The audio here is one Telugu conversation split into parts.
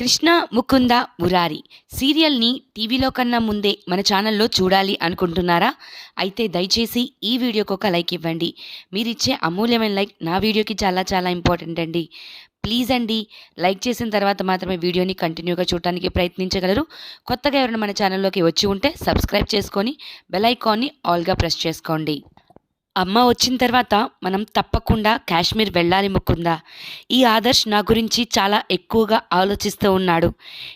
కృష్ణ ముకుంద మురారి సీరియల్ని టీవీలో కన్నా ముందే మన ఛానల్లో చూడాలి అనుకుంటున్నారా? అయితే దయచేసి ఈ వీడియోకి ఒక లైక్ ఇవ్వండి. మీరిచ్చే అమూల్యమైన లైక్ నా వీడియోకి చాలా చాలా ఇంపార్టెంట్ అండి. ప్లీజ్ అండి లైక్ చేసిన తర్వాత మాత్రమే వీడియోని కంటిన్యూగా చూడటానికి ప్రయత్నించగలరు. కొత్తగా ఎవరైనా మన ఛానల్లోకి వచ్చి ఉంటే సబ్స్క్రైబ్ చేసుకొని బెల్ ఐకాన్ని ఆల్గా ప్రెస్ చేసుకోండి. అమ్మ వచ్చిన తర్వాత మనం తప్పకుండా కాశ్మీర్ వెళ్ళాలి ముకుందా. ఈ ఆదర్శ్ నా గురించి చాలా ఎక్కువగా ఆలోచిస్తూ ఉన్నాడు.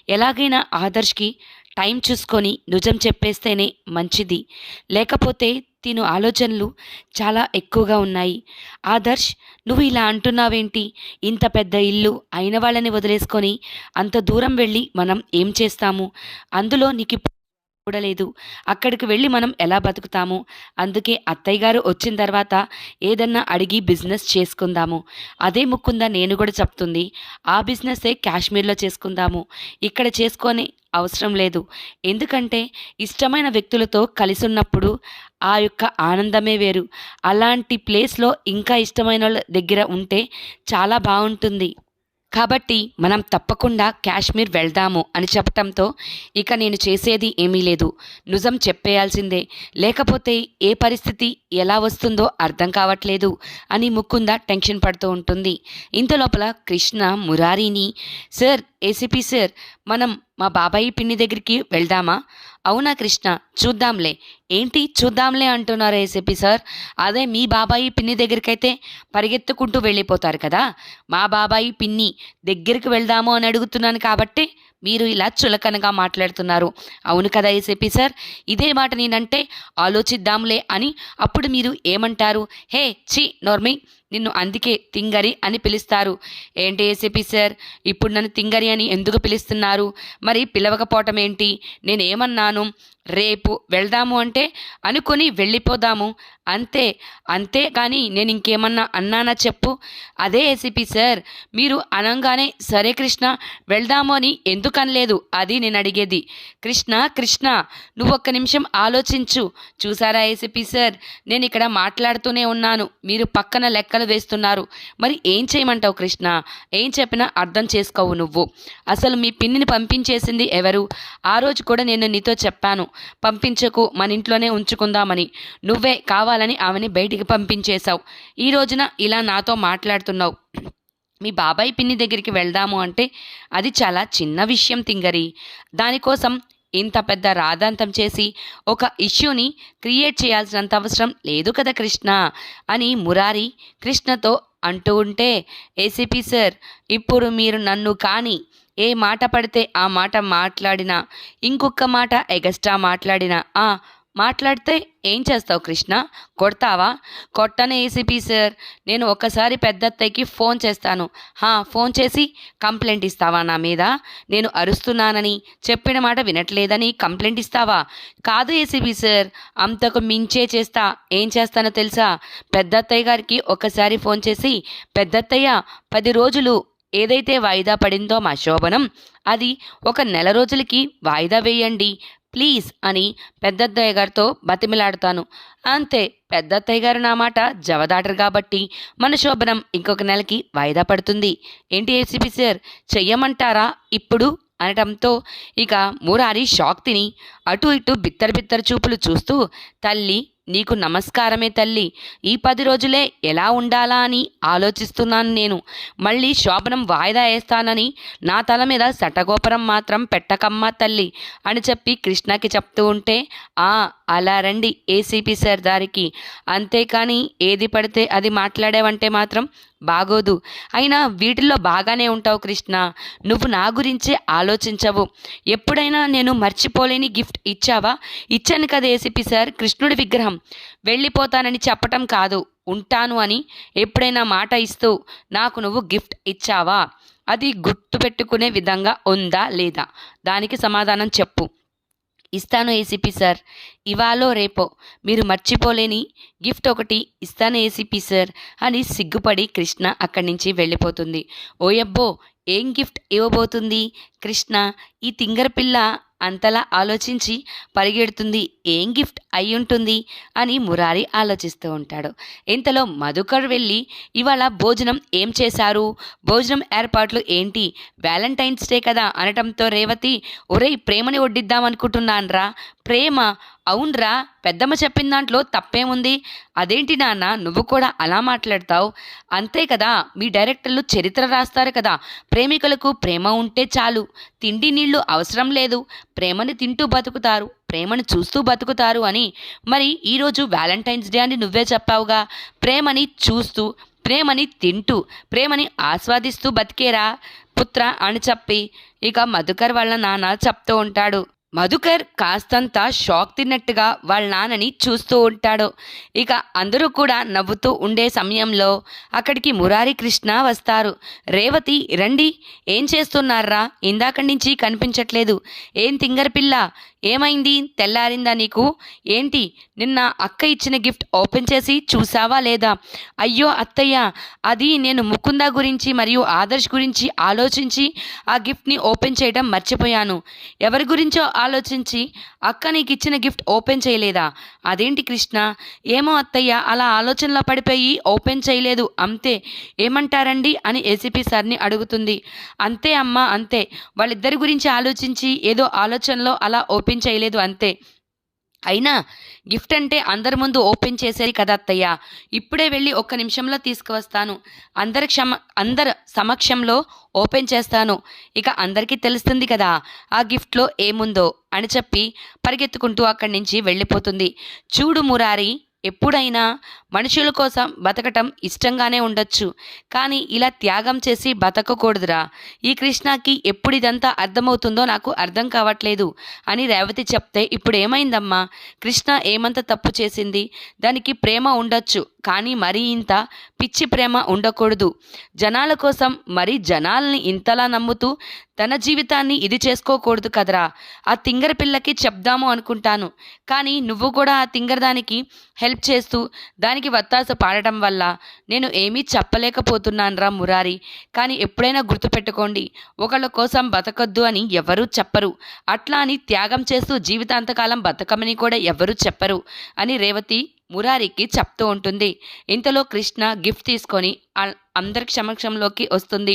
ఎలాగైనా ఆదర్శ్కి టైం చూసుకొని నిజం చెప్పేస్తేనే మంచిది. లేకపోతే తిను ఆలోచనలు చాలా ఎక్కువగా ఉన్నాయి. ఆదర్శ్ నువ్వు ఇలా అంటున్నావేంటి? ఇంత పెద్ద ఇల్లు అయిన వాళ్ళని వదిలేసుకొని అంత దూరం వెళ్ళి మనం ఏం చేస్తాము? అందులో నీకు ఇప్పుడు చూడలేదు. అక్కడికి వెళ్ళి మనం ఎలా బతుకుతాము? అందుకే అత్తయ్య గారు వచ్చిన తర్వాత ఏదన్నా అడిగి బిజినెస్ చేసుకుందాము. అదే ముక్కుందా నేను కూడా చెప్తుంది. ఆ బిజినెస్సే కాశ్మీర్లో చేసుకుందాము. ఇక్కడ చేసుకొని అవసరం లేదు. ఎందుకంటే ఇష్టమైన వ్యక్తులతో కలిసి ఉన్నప్పుడు ఆ యొక్క ఆనందమే వేరు. అలాంటి ప్లేస్లో ఇంకా ఇష్టమైన వాళ్ళ దగ్గర ఉంటే చాలా బాగుంటుంది. కాబట్టి మనం తప్పకుండా కాశ్మీర్ వెళ్దాము అని చెప్పటంతో ఇక నేను చేసేది ఏమీ లేదు. నిజం చెప్పేయాల్సిందే. లేకపోతే ఏ పరిస్థితి ఎలా వస్తుందో అర్థం కావట్లేదు అని ముకుంద టెన్షన్ పడుతూ ఉంటుంది. ఇంత లోపల కృష్ణ మురారిని సార్ ఏసీపీ సార్ మనం మా బాబాయి పిన్ని దగ్గరికి వెళ్దామా? అవునా కృష్ణ చూద్దాంలే. ఏంటి చూద్దాంలే అంటున్నారు ఏసీపీ సార్? అదే మీ బాబాయి పిన్ని దగ్గరికైతే పరిగెత్తుకుంటూ వెళ్ళిపోతారు కదా. మా బాబాయి పిన్ని దగ్గరికి వెళ్దాము అని అడుగుతున్నాను కాబట్టి మీరు ఇలా చులకనగా మాట్లాడుతున్నారు. అవును కదా ఏసీపీ సార్? ఇదే మాట నేనంటే ఆలోచిద్దాంలే అని అప్పుడు మీరు ఏమంటారు? హే చి నోర్మి. నిన్ను అందుకే తింగరి అని పిలుస్తారు. ఏంటి ఏసీపీ సార్? ఇప్పుడు నన్ను తింగరి అని ఎందుకు పిలుస్తున్నారు? మరి పిలవకపోవటం ఏంటి? నేనేమన్నాను? రేపు వెళ్దాము అంటే అనుకొని వెళ్ళిపోదాము. అంతే అంతే కానీ నేను ఇంకేమన్నా అన్నానా చెప్పు. అదే ఏసీపీ సార్ మీరు అనంగానే సరే కృష్ణ వెళ్దాము అని ఎందుకు అనలేదు అది నేను అడిగేది. కృష్ణ కృష్ణ నువ్వు ఒక్క నిమిషం ఆలోచించు. చూసారా ఏసీపీ సార్ నేను ఇక్కడ మాట్లాడుతూనే ఉన్నాను. మీరు పక్కన లెక్కలు వేస్తున్నారు. మరి ఏం చేయమంటావు కృష్ణ? ఏం చెప్పినా అర్థం చేసుకోవు నువ్వు. అసలు మీ పిన్నిని పంపించేసింది ఎవరు? ఆ రోజు కూడా నేను నీతో చెప్పాను. పంపించకు మన ఇంట్లోనే ఉంచుకుందామని. నువ్వే కావాలని ఆమెని బయటికి పంపించేశావు. ఈ రోజున ఇలా నాతో మాట్లాడుతున్నావు. మీ బాబాయ్ పిన్ని దగ్గరికి వెళ్దాము అంటే అది చాలా చిన్న విషయం తింగరి. దానికోసం ఇంత పెద్ద రాధాంతం చేసి ఒక ఇష్యూని క్రియేట్ చేయాల్సినంత అవసరం లేదు కదా కృష్ణ అని మురారి కృష్ణతో అంటూ ఉంటే ఏసీపీ సార్ ఇప్పుడు మీరు నన్ను కానీ ఏ మాట పడితే ఆ మాట మాట్లాడినా ఇంకొక మాట ఎగస్ట్రా మాట్లాడినా ఆ మాట్లాడితే ఏం చేస్తావు కృష్ణ? కొడతావా? కొట్టను ఏసీపీ సార్ నేను ఒకసారి పెద్దత్తయ్యకి ఫోన్ చేస్తాను. హా ఫోన్ చేసి కంప్లైంట్ ఇస్తావా నా మీద? నేను అరుస్తున్నానని చెప్పిన మాట వినట్లేదని కంప్లైంట్ ఇస్తావా? కాదు ఏసీపీ సార్ అంతకు మించే చేస్తా. ఏం చేస్తానో తెలుసా? పెద్దత్తయ్య గారికి ఒకసారి ఫోన్ చేసి పెద్దత్తయ్య పది రోజులు ఏదైతే వాయిదా పడిందో మా శోభనం అది ఒక నెల రోజులకి వాయిదా వేయండి. ప్లీజ్ అని పెద్దత్తయ్య గారితో బతిమిలాడుతాను. అంతే పెద్దత్తయ్య గారు నా మాట జవదాటరు కాబట్టి మన శోభనం ఇంకొక నెలకి వాయిదా పడుతుంది. ఏంటి ఏసీపీ సార్? చెయ్యమంటారా ఇప్పుడు? అనటంతో ఇక మురారి షాక్ తిని అటు ఇటు బిత్తర బిత్తర చూపులు చూస్తూ తల్లి నీకు నమస్కారమే తల్లి. ఈ పది రోజులే ఎలా ఉండాలా అని ఆలోచిస్తున్నాను నేను. మళ్ళీ శోభనం వాయిదా వేస్తానని నా తల మీద శటగోపురం మాత్రం పెట్టకమ్మా తల్లి అని చెప్పి కృష్ణకి చెప్తూ ఉంటే ఆ అలా రండి ఏసీపీ సార్ దారికి. అంతేకాని ఏది పడితే అది మాట్లాడేవంటే మాత్రం బాగోదు. అయినా వీటిల్లో బాగానే ఉంటావు కృష్ణ. నువ్వు నా గురించే ఆలోచించవు. ఎప్పుడైనా నేను మర్చిపోలేని గిఫ్ట్ ఇచ్చావా? ఇచ్చాను కదా ఏసీపీ సార్ కృష్ణుడి విగ్రహం. వెళ్ళిపోతానని చెప్పటం కాదు. ఉంటాను అని ఎప్పుడైనా మాట ఇస్తూ నాకు నువ్వు గిఫ్ట్ ఇచ్చావా? అది గుర్తుపెట్టుకునే విధంగా ఉందా లేదా? దానికి సమాధానం చెప్పు. ఇస్తాను ఏసీపీ సార్. ఇవాళో రేపో. మీరు మర్చిపోలేని గిఫ్ట్ ఒకటి ఇస్తాను ఏసీపీ సార్ అని సిగ్గుపడి కృష్ణ అక్కడి నుంచి వెళ్ళిపోతుంది. ఓయబ్బో ఏం గిఫ్ట్ ఇవ్వబోతుంది? కృష్ణ ఈ తింగర పిల్ల అంతలా ఆలోచించి పరిగెడుతుంది. ఏం గిఫ్ట్ అయి ఉంటుంది అని మురారి ఆలోచిస్తూ ఉంటాడు. ఇంతలో మధుకర్ వెళ్ళి ఇవాళ భోజనం ఏం చేశారు? భోజనం ఏర్పాట్లు ఏంటి? వ్యాలంటైన్స్ డే కదా అనటంతో రేవతి ఒరేయ్ ప్రేమని వడ్డిద్దామనుకుంటున్నాన్రా. ప్రేమ అవునరా పెద్దమ్మ చెప్పిన దాంట్లో తప్పేముంది? అదేంటి నాన్న నువ్వు కూడా అలా మాట్లాడతావు? అంతే కదా మీ డైరెక్టర్లు చరిత్ర రాస్తారు కదా. ప్రేమికులకు ప్రేమ ఉంటే చాలు. తిండి నీళ్ళు అవసరం లేదు. ప్రేమని తింటూ బతుకుతారు. ప్రేమను చూస్తూ బతుకుతారు అని. మరి ఈరోజు వ్యాలంటైన్స్ డే అని నువ్వే చెప్పావుగా. ప్రేమని చూస్తూ ప్రేమని తింటూ ప్రేమని ఆస్వాదిస్తూ బతికేరా పుత్ర అని చెప్పి. ఇక మధుకర్ వాళ్ళ నాన్న చెప్తూ ఉంటాడు. మధుకర్ కాస్తంత షాక్ తిన్నట్టుగా వాళ్ళ నాన్నని చూస్తూ ఉంటాడు. ఇక అందరూ కూడా నవ్వుతూ ఉండే సమయంలో అక్కడికి మురారి కృష్ణ వస్తారు. రేవతి రండి ఏం చేస్తున్నారా? ఇందాక నుంచి కనిపించట్లేదు. ఏం తింగర పిల్ల? ఏమైంది? తెల్లారిందా నీకు? ఏంటి? నిన్న అక్క ఇచ్చిన గిఫ్ట్ ఓపెన్ చేసి చూసావా లేదా? అయ్యో అత్తయ్య అది నేను ముకుంద గురించి మరియు ఆదర్శ్ గురించి ఆలోచించి ఆ గిఫ్ట్ని ఓపెన్ చేయడం మర్చిపోయాను. ఎవరి గురించో ఆలోచించి అక్క నీకు ఇచ్చిన గిఫ్ట్ ఓపెన్ చేయలేదా? అదేంటి కృష్ణ? ఏమో అత్తయ్య అలా ఆలోచనలో పడిపోయి ఓపెన్ చేయలేదు. అంతే. ఏమంటారండి? అని ఏసీపీ సార్ని అడుగుతుంది. అంతే అమ్మా అంతే. వాళ్ళిద్దరి గురించి ఆలోచించి ఏదో ఆలోచనలో అలా ఓపెన్ చేయలేదు అంతే. అయినా గిఫ్ట్ అంటే అందరి ముందు ఓపెన్ చేసేది కదా అత్తయ్య. ఇప్పుడే వెళ్ళి ఒక్క నిమిషంలో తీసుకువస్తాను. అందరి క్షమ అందరి సమక్షంలో ఓపెన్ చేస్తాను. ఇక అందరికీ తెలుస్తుంది కదా ఆ గిఫ్ట్లో ఏముందో అని చెప్పి పరిగెత్తుకుంటూ అక్కడి నుంచి వెళ్ళిపోతుంది. చూడు మురారి ఎప్పుడైనా మనుషుల కోసం బతకటం ఇష్టంగానే ఉండొచ్చు కానీ ఇలా త్యాగం చేసి బతకకూడదురా. ఈ కృష్ణకి ఎప్పుడు ఇదంతా అర్థమవుతుందో నాకు అర్థం కావట్లేదు అని రేవతి చెప్తే ఇప్పుడు ఏమైందమ్మా కృష్ణ ఏమంత తప్పు చేసింది? దానికి ప్రేమ ఉండొచ్చు కానీ మరీ ఇంత పిచ్చి ప్రేమ ఉండకూడదు. జనాల కోసం మరి జనాల్ని ఇంతలా నమ్ముతూ తన జీవితాన్ని ఇది చేసుకోకూడదు కదరా. ఆ తింగర పిల్లకి చెప్దాము అనుకుంటాను కానీ నువ్వు కూడా ఆ తింగరదానికి హెల్ప్ హెల్ప్ చేస్తూ దానికి వత్తాస పాడటం వల్ల నేను ఏమీ చెప్పలేకపోతున్నానురా మురారి. కానీ ఎప్పుడైనా గుర్తుపెట్టుకోండి ఒకళ్ళ కోసం బతకద్దు అని ఎవరూ చెప్పరు. అట్లా అని త్యాగం చేస్తూ జీవితాంతకాలం బతకమని కూడా ఎవరూ చెప్పరు అని రేవతి మురారికి చెప్తూ ఉంటుంది. ఇంతలో కృష్ణ గిఫ్ట్ తీసుకొని అందరి సమక్షంలోకి వస్తుంది.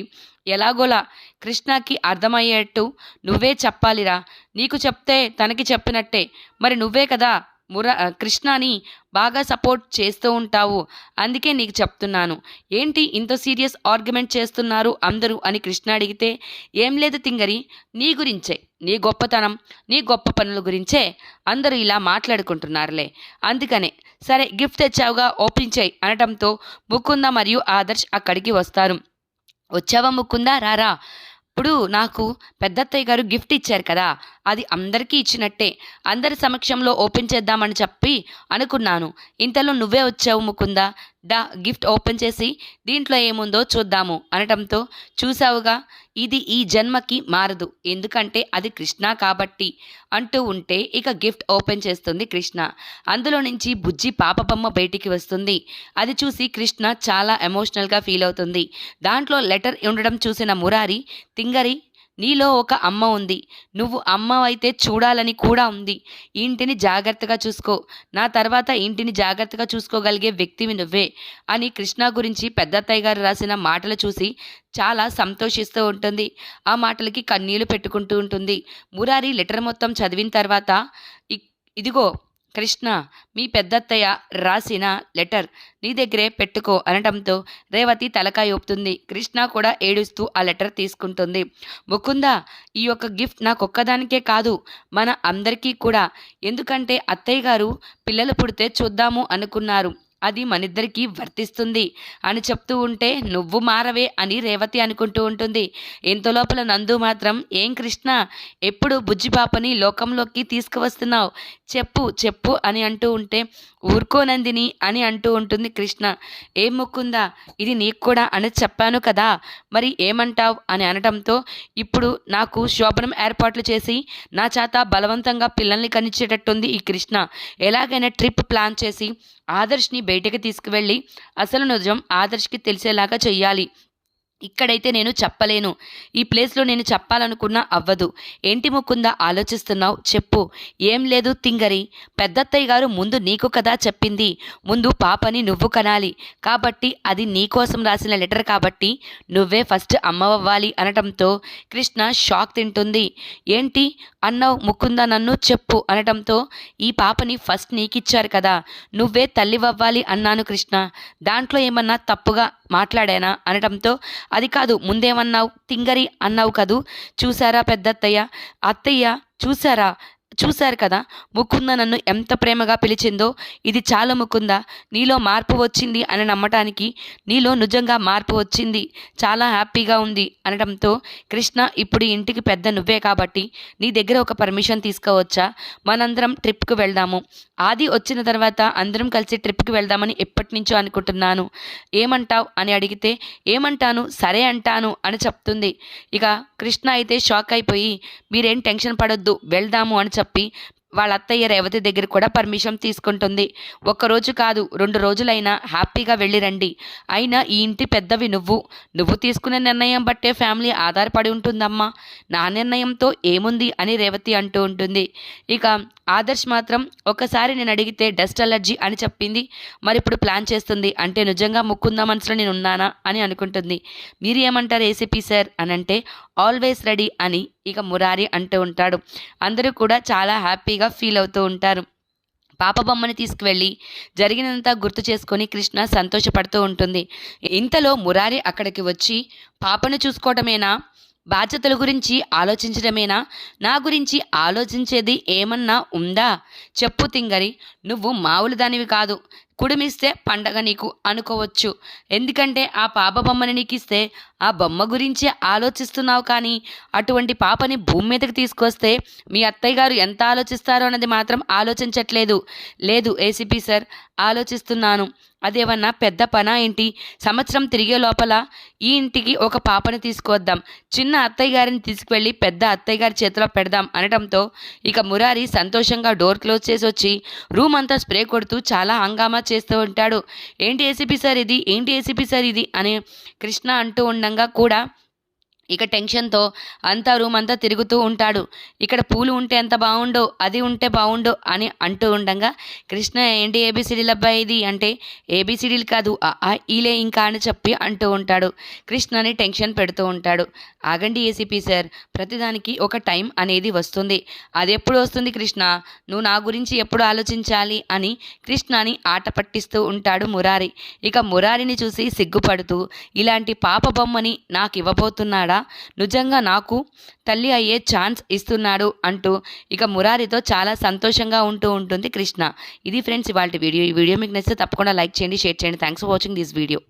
ఎలాగోలా కృష్ణకి అర్థమయ్యేట్టు నువ్వే చెప్పాలిరా. నీకు చెప్తే తనకి చెప్పినట్టే. మరి నువ్వే కదా ముర కృష్ణని బాగా సపోర్ట్ చేస్తూ ఉంటావు. అందుకే నీకు చెప్తున్నాను. ఏంటి ఇంత సీరియస్ ఆర్గ్యుమెంట్ చేస్తున్నారు అందరూ అని కృష్ణ అడిగితే ఏం లేదు తింగరి నీ గురించే నీ గొప్పతనం నీ గొప్ప పనుల గురించే అందరూ ఇలా మాట్లాడుకుంటున్నారులే. అందుకనే సరే గిఫ్ట్ తెచ్చావుగా ఓపెన్ చేయి అనటంతో ముకుంద మరియు ఆదర్శ్ అక్కడికి వస్తారు. వచ్చావా ముకుందా? రారా. ఇప్పుడు నాకు పెద్దత్తయ్య గారు గిఫ్ట్ ఇచ్చారు కదా అది అందరికీ ఇచ్చినట్టే. అందరి సమక్షంలో ఓపెన్ చేద్దామని చెప్పి అనుకున్నాను. ఇంతలో నువ్వే వచ్చావు ముకుందా. డా గిఫ్ట్ ఓపెన్ చేసి దీంట్లో ఏముందో చూద్దాము అనటంతో చూసావుగా ఇది ఈ జన్మకి మారదు ఎందుకంటే అది కృష్ణ కాబట్టి అంటూ ఉంటే ఇక గిఫ్ట్ ఓపెన్ చేస్తుంది కృష్ణ. అందులో నుంచి బుజ్జి పాప బొమ్మ బయటికి వస్తుంది. అది చూసి కృష్ణ చాలా ఎమోషనల్గా ఫీల్ అవుతుంది. దాంట్లో లెటర్ ఉండడం చూసిన మురారి తింగరి నీలో ఒక అమ్మ ఉంది. నువ్వు అమ్మ అయితే చూడాలని కూడా ఉంది. ఇంటిని జాగ్రత్తగా చూసుకో. నా తర్వాత ఇంటిని జాగ్రత్తగా చూసుకోగలిగే వ్యక్తివి నువ్వే అని కృష్ణ గురించి పెద్దత్తయ్య గారు రాసిన మాటలు చూసి చాలా సంతోషిస్తూ ఉంటుంది. ఆ మాటలకి కన్నీళ్ళు పెట్టుకుంటూ ఉంటుంది. మురారి లెటర్ మొత్తం చదివిన తర్వాత ఇదిగో కృష్ణ మీ పెద్దత్తయ్య రాసిన లెటర్ నీ దగ్గరే పెట్టుకో అనటంతో రేవతి తలకాయ ఊపుతుంది. కృష్ణ కూడా ఏడుస్తూ ఆ లెటర్ తీసుకుంటుంది. ముకుంద ఈ యొక్క గిఫ్ట్ నాకొక్కదానికే కాదు మన అందరికీ కూడా. ఎందుకంటే అత్తయ్య గారు పిల్లలు పుడితే చూద్దాము అనుకున్నారు. అది మనిద్దరికీ వర్తిస్తుంది అని చెప్తూ ఉంటే నువ్వు మారవే అని రేవతి అనుకుంటూ ఉంటుంది. ఇంతలోపల నందు మాత్రం ఏం కృష్ణ ఎప్పుడు బుజ్జిపాపని లోకంలోకి తీసుకువస్తున్నావు? చెప్పు చెప్పు అని అంటూ ఉంటే ఊరుకోనందిని అని అంటూ ఉంటుంది కృష్ణ. ఏం మొక్కుందా? ఇది నీకు కూడా అని చెప్పాను కదా మరి ఏమంటావ్? అని అనటంతో ఇప్పుడు నాకు శోభనం ఏర్పాట్లు చేసి నా చేత బలవంతంగా పిల్లల్ని కనిచ్చేటట్టుంది ఈ కృష్ణ. ఎలాగైనా ట్రిప్ ప్లాన్ చేసి ఆదర్శ్ని బయటకు తీసుకువెళ్ళి అసలు నిజం ఆదర్శ్కి తెలిసేలాగా చెయ్యాలి. ఇక్కడైతే నేను చెప్పలేను. ఈ ప్లేస్లో నేను చెప్పాలనుకున్నా అవ్వదు. ఏంటి ముకుందా ఆలోచిస్తున్నావు? చెప్పు. ఏం లేదు తింగరి. పెద్దత్తయ్య గారు ముందు నీకు కదా చెప్పింది. ముందు పాపని నువ్వు కనాలి. కాబట్టి అది నీకోసం రాసిన లెటర్ కాబట్టి నువ్వే ఫస్ట్ అమ్మవ్వాలి అనటంతో కృష్ణ షాక్ తింటుంది. ఏంటి? అన్నావు ముకుందా నన్ను చెప్పు అనటంతో ఈ పాపని ఫస్ట్ నీకిచ్చారు కదా. నువ్వే తల్లివ్వాలి అన్నాను కృష్ణ. దాంట్లో ఏమన్నా తప్పుగా మాట్లాడానా? అనటంతో అది కాదు ముందేమన్నావు? తింగరి అన్నావు కదూ? చూసారా పెద్దత్తయ్య? అత్తయ్య చూసారా చూశారు కదా? ముకుంద నన్ను ఎంత ప్రేమగా పిలిచిందో? ఇది చాలా ముకుంద. నీలో మార్పు వచ్చింది అని నమ్మటానికి నీలో నిజంగా మార్పు వచ్చింది. చాలా హ్యాపీగా ఉంది అనడంతో కృష్ణ ఇప్పుడు ఇంటికి పెద్ద నువ్వే కాబట్టి నీ దగ్గర ఒక పర్మిషన్ తీసుకోవచ్చా? మనందరం ట్రిప్కి వెళ్దాము. ఆది వచ్చిన తర్వాత అందరం కలిసి ట్రిప్కి వెళ్దామని ఎప్పటి నుంచో అనుకుంటున్నాను. ఏమంటావు? అని అడిగితే ఏమంటాను? సరే అంటాను అని చెప్తుంది. ఇక కృష్ణ అయితే షాక్ అయిపోయి మీరేం టెన్షన్ పడొద్దు వెళ్దాము అని చెప్పి వాళ్ళ అత్తయ్య రేవతి దగ్గర కూడా పర్మిషన్ తీసుకుంటుంది. ఒక్కరోజు కాదు రెండు రోజులైనా హ్యాపీగా వెళ్ళి రండి. అయినా ఈ ఇంటి పెద్దవి నువ్వు. నువ్వు తీసుకునే నిర్ణయం బట్టే ఫ్యామిలీ ఆధారపడి ఉంటుందమ్మా. నా నిర్ణయంతో ఏముంది అని రేవతి అంటూ ఉంటుంది. ఇక ఆదర్శ్ మాత్రం ఒకసారి నేను అడిగితే డస్ట్ అలర్జీ అని చెప్పింది. మరి ఇప్పుడు ప్లాన్ చేస్తుంది. అంటే నిజంగా ముక్కుందా మనసులో నేను ఉన్నానా అని అనుకుంటుంది. మీరు ఏమంటారు ఏసీపీ సార్ అని అంటే ఆల్వేస్ రెడీ అని ఇక మురారి అంటూ ఉంటాడు. అందరూ కూడా చాలా హ్యాపీగా ఫీల్ అవుతూ ఉంటారు. పాప బొమ్మని తీసుకువెళ్ళి జరిగినంత గుర్తు చేసుకొని కృష్ణ సంతోషపడుతూ ఉంటుంది. ఇంతలో మురారి అక్కడికి వచ్చి పాపను చూసుకోవటమేనా? బాధ్యతల గురించి ఆలోచించడమేనా నా గురించి ఆలోచించేది ఏమన్నా ఉందా? చెప్పు తింగరి నువ్వు మామూలు దానివి కాదు. కుడిమిస్తే పండగ నీకు అనుకోవచ్చు. ఎందుకంటే ఆ పాప బొమ్మని నీకు ఇస్తే ఆ బొమ్మ గురించే ఆలోచిస్తున్నావు కానీ అటువంటి పాపని భూమి మీదకి తీసుకొస్తే మీ అత్తయ్య గారు ఎంత ఆలోచిస్తారో అన్నది మాత్రం ఆలోచించట్లేదు. లేదు ఏసీపీ సార్ ఆలోచిస్తున్నాను. అదేమన్నా పెద్ద పనా ఏంటి? సంవత్సరం తిరిగే లోపల ఈ ఇంటికి ఒక పాపని తీసుకువద్దాం. చిన్న అత్తయ్య గారిని తీసుకువెళ్ళి పెద్ద అత్తయ్య గారి చేతిలో పెడదాం అనడంతో ఇక మురారి సంతోషంగా డోర్ క్లోజ్ చేసి వచ్చి రూమ్ అంతా స్ప్రే కొడుతూ చాలా హంగామా చేస్తూ ఉంటాడు. ఏంటి ఏసీపీ సార్ ఇది? ఏంటి ఏసీపీ సార్ ఇది? అని కృష్ణ అంటూ ఉండంగా కూడా ఇక టెన్షన్తో అంతా రూమ్ అంతా తిరుగుతూ ఉంటాడు. ఇక్కడ పూలు ఉంటే ఎంత బాగుండో అది ఉంటే బాగుండో అని అంటూ ఉండగా కృష్ణ ఏంటి ఏబిసిడీలు అబ్బాయి ఇది? అంటే ఏబిసిడీలు కాదు ఈలే ఇంకా అని చెప్పి అంటూ ఉంటాడు. కృష్ణని టెన్షన్ పెడుతూ ఉంటాడు. ఆగండి ఏసీపీ సార్ ప్రతిదానికి ఒక టైం అనేది వస్తుంది. అది ఎప్పుడు వస్తుంది కృష్ణ? నువ్వు నా గురించి ఎప్పుడు ఆలోచించాలి అని కృష్ణని ఆట పట్టిస్తూ ఉంటాడు మురారి. ఇక మురారిని చూసి సిగ్గుపడుతూ ఇలాంటి పాప బొమ్మని నాకు ఇవ్వబోతున్నాడా? నిజంగా నాకు తల్లి అయ్యే ఛాన్స్ ఇస్తున్నాడు అంటూ ఇక మురారితో చాలా సంతోషంగా ఉంటూ ఉంటుంది కృష్ణ. ఇది ఫ్రెండ్స్ ఇవాళ వీడియో. ఈ వీడియో మీకు నచ్చితే తప్పకుండా లైక్ చేయండి షేర్ చేయండి. Thanks for watching this video